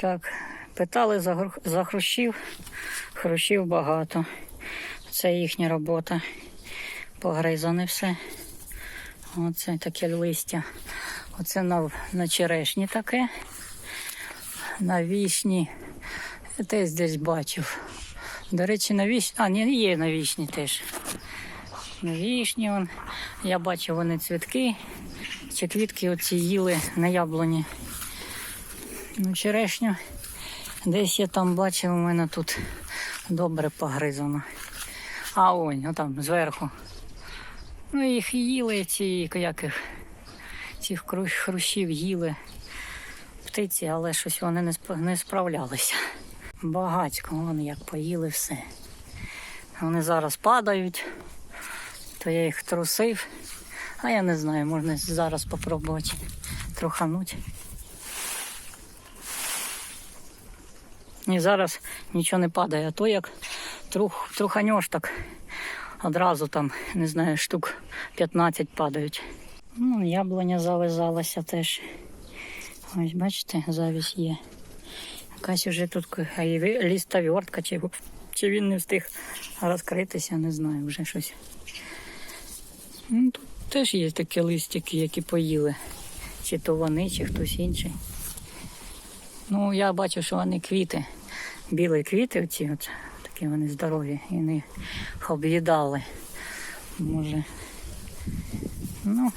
Так, питали за, за хрущів. Хрущів багато. Це їхня робота. Погризане все. Оце таке листя. Оце на, на черешні таке. На вішні. Я теж десь бачив. До речі, на вішні. А, ні, є на вішні теж. На вішні вон. Я бачив вони цвітки. Чи квітки оці їли на яблуні. Черешню. Десь я там бачив, у мене тут добре погризано. А ось, отам зверху. Ну, їх їли ці, як їх, цих хрущів їли птиці, але щось вони не, сп- не справлялися. Багатько, вони як поїли все. Вони зараз падають, то я їх трусив. А я не знаю, можна зараз спробувати трохануть. І зараз нічого не падає, а то як трух, труханеш так одразу там, не знаю, штук 15 падають. Ну, яблуня завязалася теж. Ось бачите, завість є. Якась уже тут лістовертка, чи, чи він не встиг розкритися, не знаю вже щось. Ну, тут теж є такі листики, які поїли. Чи то вони, чи хтось інший. Ну, я бачу, що вони квіти. Білі квіти, оці от, такі вони здорові, і вони об'їдали. Може. Ну,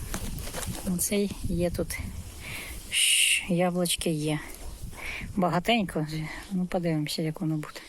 цей є тут. Яблочки є. Багатенько. Ну, подивимося, як воно буде.